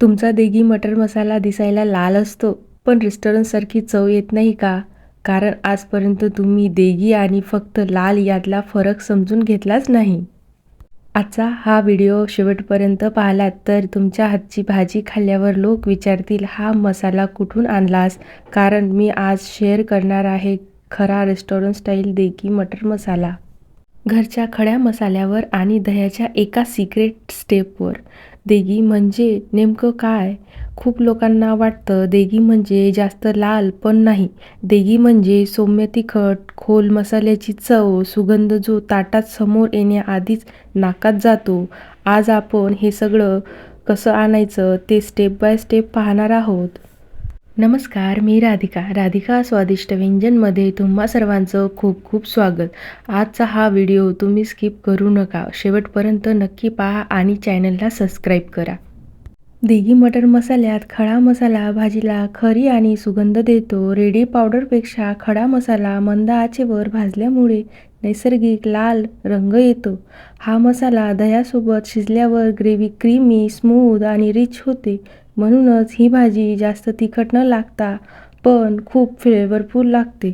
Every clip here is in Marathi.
तुमचा देगी मटर मसाला दिसायला लाल असतो पण रेस्टॉरंटसारखी चव येत नाही का? कारण आजपर्यंत तुम्ही देगी आणि फक्त लाल यातला फरक समजून घेतलाच नाही. आजचा हा व्हिडिओ शेवटपर्यंत पाहिलात तर तुमच्या हातची भाजी खाल्ल्यावर लोक विचारतील हा मसाला कुठून आणलास? कारण मी आज शेअर करणार आहे खरा रेस्टॉरंट स्टाईल देगी मटर मसाला. घरच्या खड्या मसाल्यावर आणि दह्याच्या एका सिक्रेट स्टेपवर देगी म्हणजे नेमकं काय? खूप लोकांना वाटतं देगी म्हणजे जास्त लाल पण नाही. देगी म्हणजे सौम्य तिखट खोल मसाल्याची चव सुगंध जो ताटात समोर येण्याआधीच नाकात जातो. आज आपण हे सगळं कसं आणायचं ते स्टेप बाय स्टेप पाहणार आहोत. नमस्कार मी राधिका. राधिका स्वादिष्ट व्यंजनमध्ये तुम्हा सर्वांचं खूप खूप स्वागत. आजचा हा व्हिडिओ तुम्ही स्किप करू नका. शेवटपर्यंत नक्की पहा आणि चॅनलला सबस्क्राईब करा. देगी मटर मसाल्यात खडा मसाला भाजीला खरी आणि सुगंध देतो. रेडी पावडरपेक्षा खडा मसाला मंद आचेवर भाजल्यामुळे नैसर्गिक लाल रंग येतो. हा मसाला दह्यासोबत शिजल्यावर ग्रेव्ही क्रीमी स्मूद आणि रिच होते. म्हणूनच ही भाजी जास्त तिखट न लागता पण खूप फ्लेवरफुल लागते.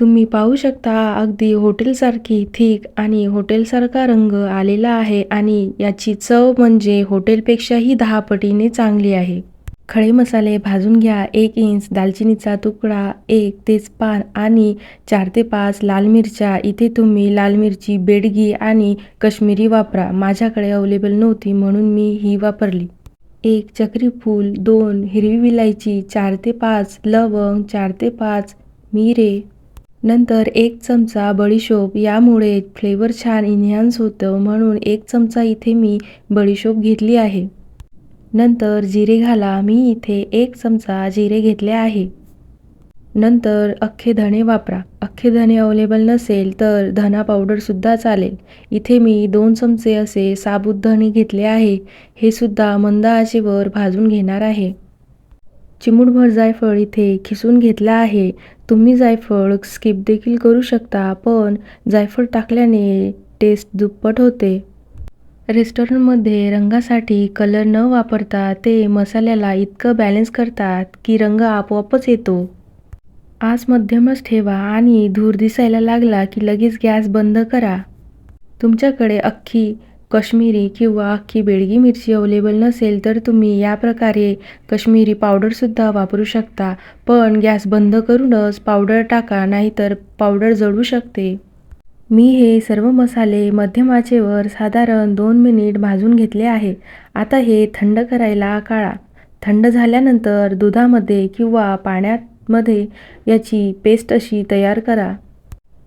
तुम्ही पाहू शकता अगदी हॉटेलसारखी थिक आणि हॉटेलसारखा रंग आलेला आहे आणि याची चव म्हणजे हॉटेलपेक्षाही दहा पटीने चांगली आहे. खडे मसाले भाजून घ्या एक इंच दालचिनीचा तुकडा एक तेजपान आणि चार ते पाच लाल मिरच्या. इथे तुम्ही लाल मिरची बेडगी आणि कश्मीरी वापरा. माझ्याकडे अवेलेबल नव्हती म्हणून मी ही वापरली. एक चक्री फूल दोन हिरवी विलायची चार ते पाच लवंग चार ते पाच मिरे. नंतर एक चमचा बडीशोप यामुळे फ्लेवर छान इन्हान्स होतं म्हणून एक चमचा इथे मी बडीशोप घेतली आहे. नंतर जिरे घाला मी इथे एक चमचा जिरे घेतले आहे. नंतर अख्खे धणे वापरा. अख्खे धणे अवेलेबल नसेल तर धना पावडरसुद्धा चालेल. इथे मी दोन चमचे असे साबुत धणे घेतले आहे. हे सुद्धा मंद आचेवर भाजून घेणार आहे. चिमूटभर जायफळ इथे खिसून घेतला आहे. तुम्ही जायफळ स्किप देखील करू शकता पण जायफळ टाकल्याने टेस्ट दुप्पट होते. रेस्टॉरंटमध्ये रंगासाठी कलर न वापरता ते मसाल्याला इतकं बॅलन्स करतात की रंग आपोआपच येतो. आज मध्यमच ठेवा आणि धूर दिसायला लागला की लगेच गॅस बंद करा. तुमच्याकडे अख्खी कश्मीरी किंवा अख्खी बेडगी मिरची अवेलेबल नसेल तर तुम्ही या प्रकारे कश्मीरी पावडरसुद्धा वापरू शकता. पण गॅस बंद करूनच पावडर टाका नाहीतर पावडर जळू शकते. मी हे सर्व मसाले मध्यम आचेवर साधारण दोन मिनिट भाजून घेतले आहे. आता हे थंड करायला काढा. थंड झाल्यानंतर दुधामध्ये किंवा पाण्यात मध्ये याची पेस्ट अशी तयार करा.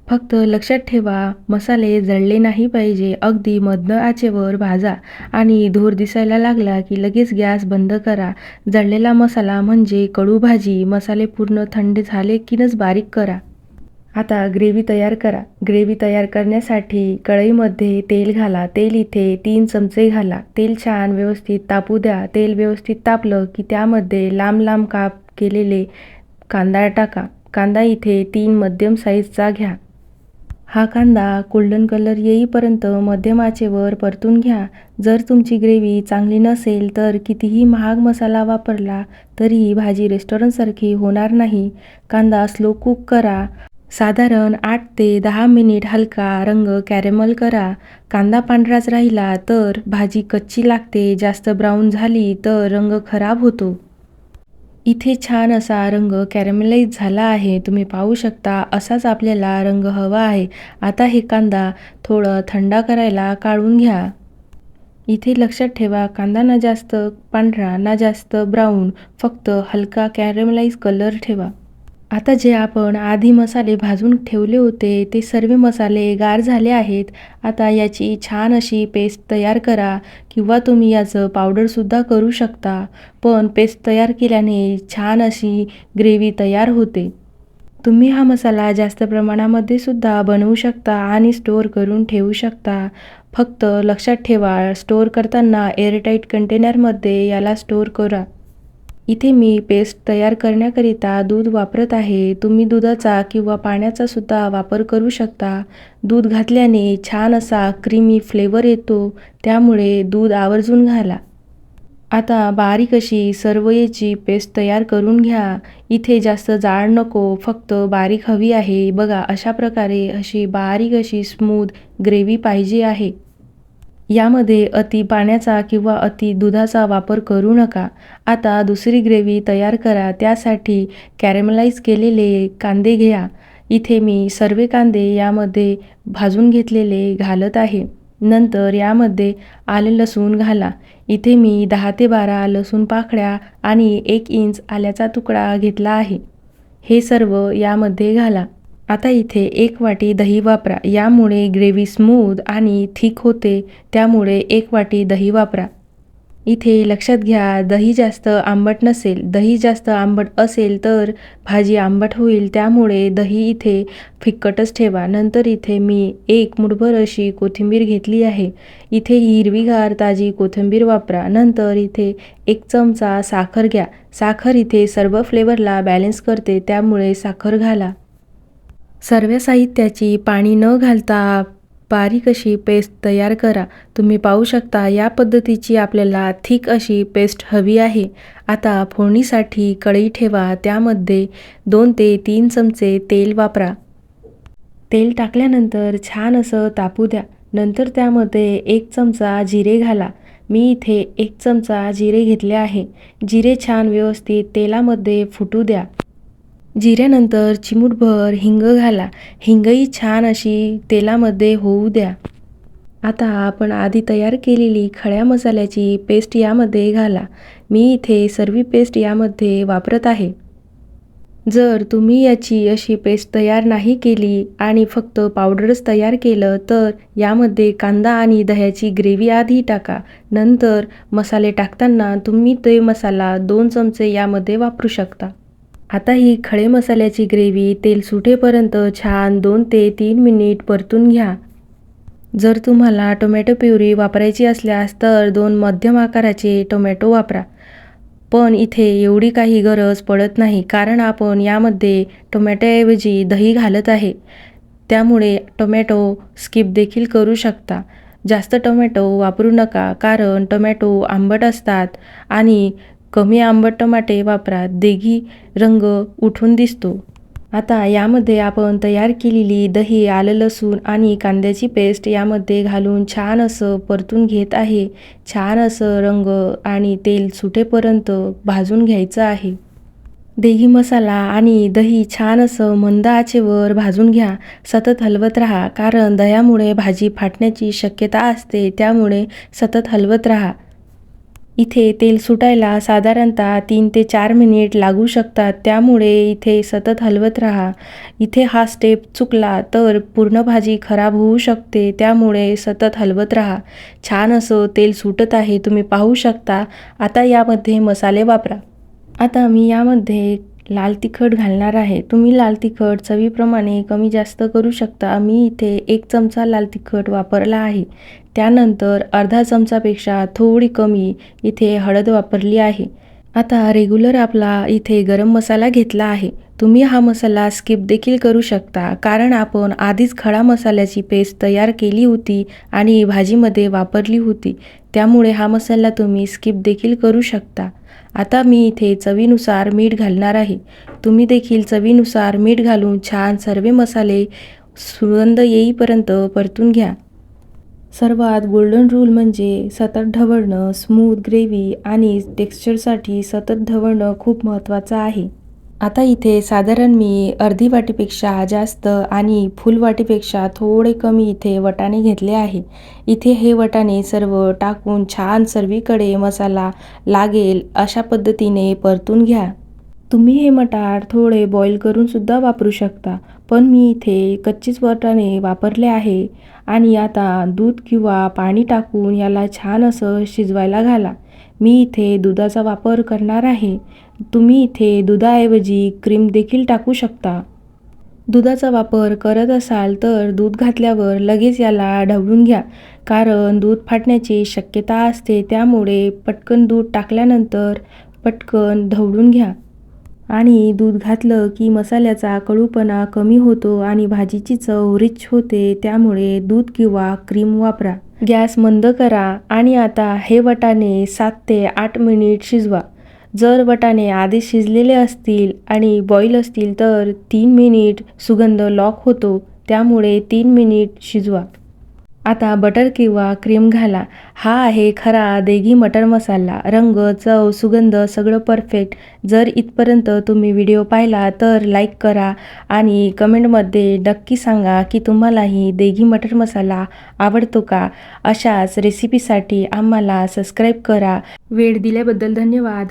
फक्त लक्षात ठेवा मसाले जळले नाही पाहिजे. अगदी मध्य आचेवर भाजा आणि धूर दिसायला लागला की लगेच गॅस बंद करा. जळलेला मसाला म्हणजे कडू भाजी. मसाले पूर्ण थंड झाले कीनच बारीक करा. आता ग्रेव्ही तयार करा. ग्रेव्ही तयार करण्यासाठी कढईमध्ये तेल घाला. तेल इथे तीन चमचे घाला. तेल छान व्यवस्थित तापू द्या. तेल व्यवस्थित तापलं की त्यामध्ये लांब लांब काप केलेले कांदा टाका. कांदा इथे तीन मध्यम साईजचा घ्या. हा कांदा गोल्डन कलर येईपर्यंत मध्यम आचेवर परतून घ्या. जर तुमची ग्रेव्ही चांगली नसेल तर कितीही महाग मसाला वापरला तरीही भाजी रेस्टॉरंटसारखी होणार नाही. कांदा स्लो कुक करा. साधारण आठ ते दहा मिनिट हलका रंग कॅरेमल करा. कांदा पांढराच राहिला तर भाजी कच्ची लागते. जास्त ब्राऊन झाली तर रंग खराब होतो. इथे छान असा रंग कॅरेमलाईज झाला आहे. तुम्ही पाहू शकता असाच आपल्याला रंग हवा आहे. आता हे कांदा थोडं थंडा करायला काढून घ्या. इथे लक्षात ठेवा कांदा ना जास्त पांढरा ना जास्त ब्राऊन फक्त हलका कॅरेमलाईज कलर ठेवा. आता जे आपण आधी मसाले भाजून ठेवले होते ते सर्व मसाले गार झाले आहेत. आता याची छान अशी पेस्ट तयार करा किंवा तुम्ही याचं पावडरसुद्धा करू शकता. पण पेस्ट तयार केल्याने छान अशी ग्रेव्ही तयार होते. तुम्ही हा मसाला जास्त प्रमाणामध्ये सुद्धा बनवू शकता आणि स्टोअर करून ठेवू शकता. फक्त लक्षात ठेवा स्टोअर करताना एअरटाईट कंटेनरमध्ये याला स्टोअर करा. इथे मी पेस्ट तयार करण्याकरिता दूध वापरत आहे. तुम्ही दुधाचा किंवा पाण्याचा सुद्धा वापर करू शकता. दूध घातल्याने छान असा क्रीमी फ्लेवर येतो. त्यामुळे दूध आवर्जून घाला. आता बारीक अशी सर्वयेची पेस्ट तयार करून घ्या. इथे जास्त जाड नको फक्त बारीक हवी आहे. बघा अशा प्रकारे अशी बारीक अशी स्मूद ग्रेव्ही पाहिजे आहे. यामध्ये अति पाण्याचा किंवा अति दुधाचा वापर करू नका. आता दुसरी ग्रेव्ही तयार करा. त्यासाठी कॅरेमलाइज केलेले कांदे घ्या. इथे मी सर्व कांदे यामध्ये भाजून घेतलेले घालत आहे. नंतर यामध्ये आले लसूण घाला. इथे मी दहा ते बारा लसूण पाकळ्या आणि एक इंच आल्याचा तुकडा घेतला आहे. हे सर्व यामध्ये घाला. आता इथे एक वाटी दही वापरा. यामुळे ग्रेव्ही स्मूद आणि थिक होते. त्यामुळे एक वाटी दही वापरा. इथे लक्षात घ्या दही जास्त आंबट नसेल. दही जास्त आंबट असेल तर भाजी आंबट होईल. त्यामुळे दही इथे फिक्कटच ठेवा. नंतर इथे मी एक मुठभर अशी कोथिंबीर घेतली आहे. इथे हिरवीगार ताजी कोथिंबीर वापरा. नंतर इथे एक चमचा साखर घ्या. साखर इथे सर्व फ्लेवरला बॅलन्स करते. त्यामुळे साखर घाला. सर्व साहित्याची पाणी न घालता बारीक अशी पेस्ट तयार करा. तुम्ही पाहू शकता या पद्धतीची आपल्याला थिक अशी पेस्ट हवी आहे. आता फोडणीसाठी कढई ठेवा. त्यामध्ये दोन ते तीन चमचे तेल वापरा. तेल टाकल्यानंतर छान असं तापू द्या. नंतर त्यामध्ये एक चमचा जिरे घाला. मी इथे एक चमचा जिरे घेतले आहे. जिरे छान व्यवस्थित तेलामध्ये फुटू द्या. जिऱ्यानंतर चिमूटभर हिंग घाला. हिंगही छान अशी तेलामध्ये होऊ द्या. आता आपण आधी तयार केलेली खड्या मसाल्याची पेस्ट यामध्ये घाला. मी इथे सर्वी पेस्ट यामध्ये वापरत आहे. जर तुम्ही याची अशी पेस्ट तयार नाही केली आणि फक्त पावडरच तयार केलं तर यामध्ये कांदा आणि दह्याची ग्रेव्ही आधी टाका. नंतर मसाले टाकताना तुम्ही ते मसाला दोन चमचे यामध्ये वापरू शकता. आता ही खडे मसाल्याची ग्रेव्ही तेल सुटेपर्यंत छान दोन ते तीन मिनिट परतून घ्या. जर तुम्हाला टोमॅटो प्युरी वापरायची असल्यास तर दोन मध्यम आकाराचे टोमॅटो वापरा. पण इथे एवढी काही गरज पडत नाही कारण आपण यामध्ये टोमॅटोऐवजी दही घालत आहे. त्यामुळे टोमॅटो स्किप देखील करू शकता. जास्त टोमॅटो वापरू नका कारण टोमॅटो आंबट असतात आणि कमी आंबट टमाटे वापरा देगी रंग उठून दिसतो. आता यामध्ये आपण तयार केलेली दही आलं लसूण आणि कांद्याची पेस्ट यामध्ये घालून छान असं परतून घेत आहे. छान असं रंग आणि तेल सुटेपर्यंत भाजून घ्यायचं आहे. देही मसाला आणि दही छान असं मंद आचेवर भाजून घ्या. सतत हलवत राहा कारण दह्यामुळे भाजी फाटण्याची शक्यता असते त्यामुळे सतत हलवत राहा. इथे तेल सुटायला साधारणतः तीन ते चार मिनिट लागू शकतात. त्यामुळे इथे सतत हलवत राहा. इथे हा स्टेप चुकला तर पूर्ण भाजी खराब होऊ शकते. त्यामुळे सतत हलवत राहा. छान असं तेल सुटत आहे तुम्ही पाहू शकता. आता यामध्ये मसाले वापरा. आता मी यामध्ये लाल तिखट घालणार आहे. तुम्ही लाल तिखट चवीप्रमाणे कमी जास्त करू शकता. मी इथे एक चमचा लाल तिखट वापरला आहे. त्यानंतर अर्धा चमचापेक्षा थोडी कमी इथे हळद वापरली आहे. आता रेग्युलर आपला इथे गरम मसाला घेतला आहे. तुम्ही हा मसाला स्किप देखील करू शकता. कारण आपण आधीच खडा मसाल्याची पेस्ट तयार केली होती आणि भाजीमध्ये वापरली होती. त्यामुळे हा मसाला तुम्ही स्किप देखील करू शकता. आता मी इथे चवीनुसार मीठ घालणार आहे. तुम्ही देखील चवीनुसार मीठ घालून छान सर्व मसाले सुगंध येईपर्यंत परतून घ्या. सर्वात गोल्डन रूल म्हणजे सतत ढवळणं स्मूथ ग्रेव्ही आणि टेक्स्चरसाठी सतत ढवळणं खूप महत्त्वाचं आहे. आता इथे साधारण मी अर्धी वाटीपेक्षा जास्त आणि फुल वाटीपेक्षा थोडे कमी इथे वटाणे घेतले आहे. इथे हे वटाणे सर्व टाकून छान सर्वीकडे मसाला लागेल अशा पद्धतीने परतून घ्या. तुम्ही हे मटार थोडे बॉईल करूनसुद्धा वापरू शकता पण मी इथे कच्चीच वटाणे वापरले आहे आणि आता दूध किंवा पाणी टाकून याला छान असं शिजवायला घाला. मी इथे दुधाचा वापर करणार आहे. तुम्ही इथे दुधाऐवजी क्रीम देखील टाकू शकता. दुधाचा वापर करत असाल तर दूध घातल्यावर लगेच याला ढवळून घ्या कारण दूध फाटण्याची शक्यता असते. त्यामुळे पटकन दूध टाकल्यानंतर पटकन ढवळून घ्या. आणि दूध घातलं की मसाल्याचा कडूपणा कमी होतो आणि भाजीची चव रिच होते. त्यामुळे दूध किंवा क्रीम वापरा. गॅस मंद करा आणि आता हे वटाणे सात ते आठ मिनिट शिजवा. जर बटाणे आधीच शिजलेले असतील आणि बॉईल असतील तर तीन मिनिट सुगंध लॉक होतो. त्यामुळे तीन मिनिट शिजवा. आता बटर किंवा क्रीम घाला. हा आहे खरा देगी मटर मसाला. रंग चव सुगंध सगळं परफेक्ट जर इथपर्यंत तुम्ही व्हिडिओ पाहिला तर लाईक करा आणि कमेंटमध्ये नक्की सांगा की तुम्हालाही देगी मटर मसाला आवडतो का? अशाच रेसिपीसाठी आम्हाला सबस्क्राईब करा. वेळ दिल्याबद्दल धन्यवाद.